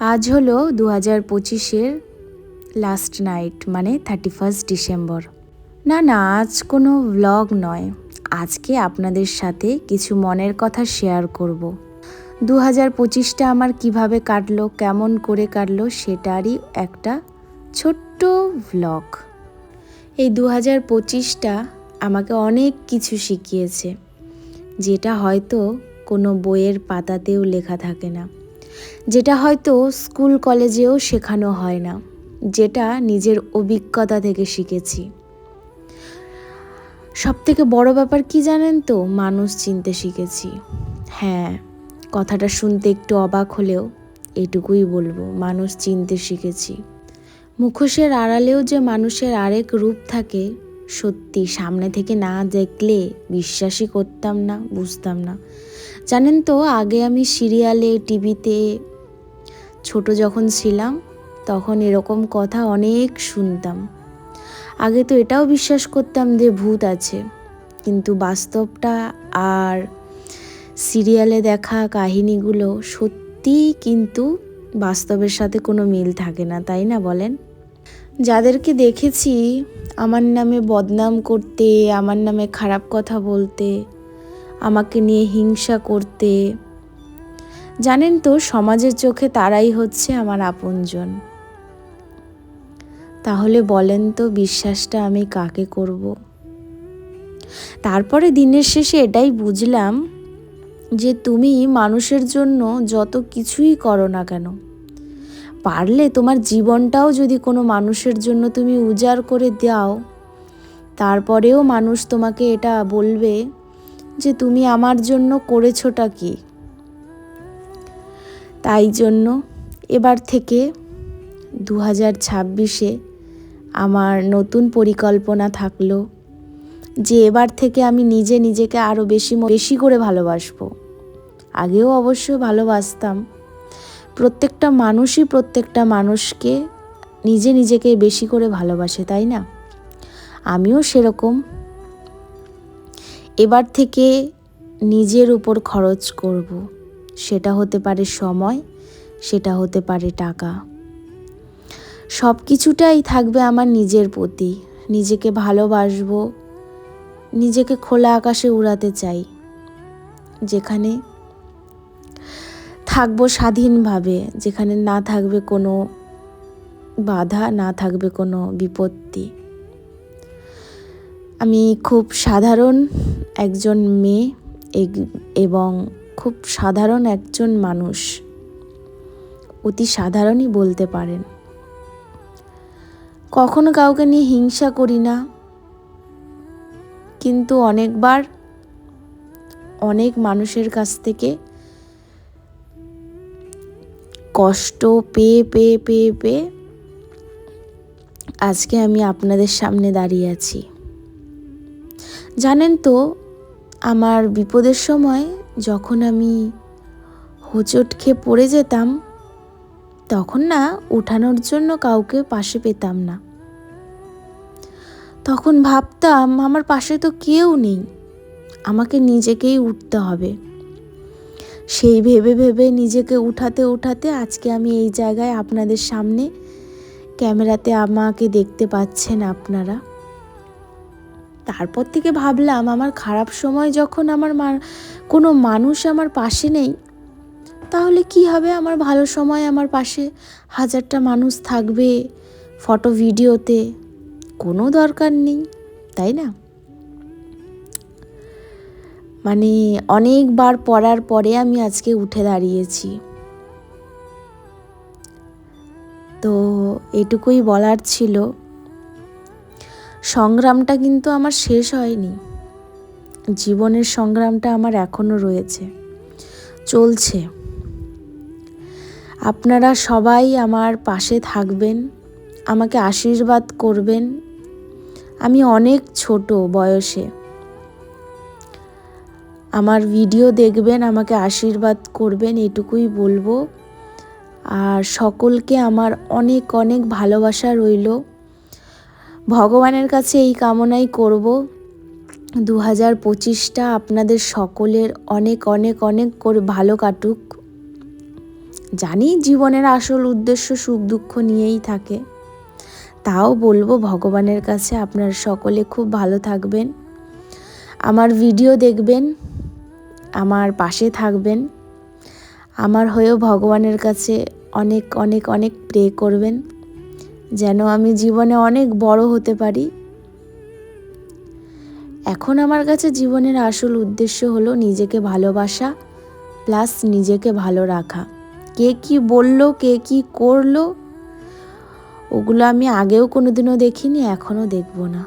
আজ হলো দু হাজার পঁচিশের লাস্ট নাইট মানে থার্টি ফার্স্ট ডিসেম্বর না না, আজ কোনো ব্লগ নয়। আজকে আপনাদের সাথে কিছু মনের কথা শেয়ার করব। দু হাজার পঁচিশটা আমার কীভাবে কাটলো, কেমন করে কাটলো, সেটারই একটা ছোট্ট ব্লগ এই দু হাজার পঁচিশটা আমাকে অনেক কিছু শিখিয়েছে, যেটা হয়তো কোনো বইয়ের পাতাতেও লেখা থাকে না। যেটা হয়তো স্কুল কলেজেও শেখানো হয় না, যেটা নিজের অভিজ্ঞতা থেকে শিখেছি। সব থেকে বড় ব্যাপার কি জানেন তো? মানুষ চিনতে শিখেছি। হ্যাঁ কথাটা শুনতে একটু অবাক হলেও এটুকুই বলব, মানুষ চিনতে শিখেছি। মুখোশের আড়ালেও যে মানুষের আরেক রূপ থাকে, সত্যি সামনে থেকে না দেখলে বিশ্বাসই করতাম না, বুঝতাম না। জানেন তো, আগে আমি সিরিয়ালে, টিভিতে ছোট যখন ছিলাম, তখন এরকম কথা অনেক শুনতাম। আগে তো এটাও বিশ্বাস করতাম যে ভূত আছে, কিন্তু বাস্তবটা আর সিরিয়ালে দেখা কাহিনীগুলো সত্যিই কিন্তু বাস্তবের সাথে কোনো মিল থাকে না, তাই না বলেন? যাদেরকে দেখেছি, আমার নামে বদনাম করতে, আমার নামে খারাপ কথা বলতে আমাকে নিয়ে হিংসা করতে। জানেন তো, সমাজের চোখে তারাই হচ্ছে আমার আপনজন। তাহলে বলেন তো, বিশ্বাসটা আমি কাকে করব? তারপরে দিনের শেষে এটাই বুঝলাম যে তুমি মানুষের জন্য যত কিছুই করো না কেন, পারলে তোমার জীবনটাও যদি কোনো মানুষের জন্য তুমি উজাড় করে দাও, তারপরেও মানুষ তোমাকে এটা বলবে যে তুমি আমার জন্য করেছোটা কি? তাই জন্য এবার থেকে দু হাজার ছাব্বিশে আমার নতুন পরিকল্পনা থাকল যে এবার থেকে আমি নিজে নিজেকে আরও বেশি বেশি করে ভালোবাসবো। আগেও অবশ্য ভালোবাসতাম। প্রত্যেকটা মানুষই প্রত্যেকটা মানুষকে নিজে নিজেকে বেশি করে ভালোবাসে, তাই না? আমিও সেরকম এবার থেকে নিজের উপর খরচ করব। সেটা হতে পারে সময়, সেটা হতে পারে টাকা। সব কিছুটাই থাকবে আমার নিজের প্রতি। নিজেকে ভালোবাসবো, নিজেকে খোলা আকাশে উড়াতে চাই। যেখানে থাকব স্বাধীনভাবে, যেখানে না থাকবে কোনো বাধা, না থাকবে কোনো বিপত্তি। আমি খুব সাধারণ একজন মেয়ে এবং খুব সাধারণ একজন মানুষ। অতি সাধারণই বলতে পারেন। কখনো কাউকে নিয়ে হিংসা করি না। কিন্তু অনেকবার অনেক মানুষের কাছ থেকে কষ্ট পেয়ে পেয়ে পেয়ে পেয়ে আজকে আমি আপনাদের সামনে দাঁড়িয়ে আছি। জানেন তো, আমার বিপদের সময় যখন আমি হোঁচট খেয়ে পড়ে যেতাম, তখন না উঠানোর জন্য কাউকে পাশে পেতাম না। তখন ভাবতাম, আমার পাশে তো কেউ নেই, আমাকে নিজেকেই উঠতে হবে। সেই ভেবে ভেবে নিজেকে উঠাতে উঠাতে আজকে আমি এই জায়গায় আপনাদের সামনে, ক্যামেরাতে আমাকে দেখতে পাচ্ছেন আপনারা। তারপর থেকে ভাবলাম আমার খারাপ সময় যখন আমার কোনো মানুষ আমার পাশে নেই, তাহলে কি হবে? আমার ভালো সময় আমার পাশে। হাজারটা মানুষ থাকবে ফটো ভিডিওতে। কোনো দরকার নেই, তাই না? মানে অনেকবার পড়ার পরে আমি আজকে উঠে দাঁড়িয়েছি। তো এটুকুই বলার ছিল। সংগ্রামটা কিন্তু আমার শেষ হয়নি। জীবনের সংগ্রামটা আমার এখনও রয়েছে। চলছে। আপনারা সবাই আমার পাশে থাকবেন, আমাকে আশীর্বাদ করবেন। আমি অনেক ছোট বয়সে। আমার ভিডিও দেখবেন, আমাকে আশীর্বাদ করবেন, এটুকুই বলব। আর সকলকে আমার অনেক অনেক ভালোবাসা রইল। ভগবানের কাছে এই কামনাই করব। দু হাজার পঁচিশটা আপনাদের সকলের অনেক অনেক অনেক করে ভালো কাটুক। জানি জীবনের আসল উদ্দেশ্য সুখ দুঃখ নিয়েই থাকে। তাও বলব ভগবানের কাছে আপনার সকলে খুব ভালো থাকবেন। আমার ভিডিও দেখবেন, আমার পাশে থাকবেন। আমার হয়েও ভগবানের কাছে অনেক অনেক অনেক প্রে করবেন। যেন আমি জীবনে অনেক বড় হতে পারি। এখন আমার কাছে জীবনের আসল উদ্দেশ্য হলো নিজেকে ভালোবাসা, প্লাস নিজেকে ভালো রাখা। কে কি বলল, কে কি করল, ওগুলো আমি আগেও কোনোদিনও দেখিনি, এখনও দেখব না।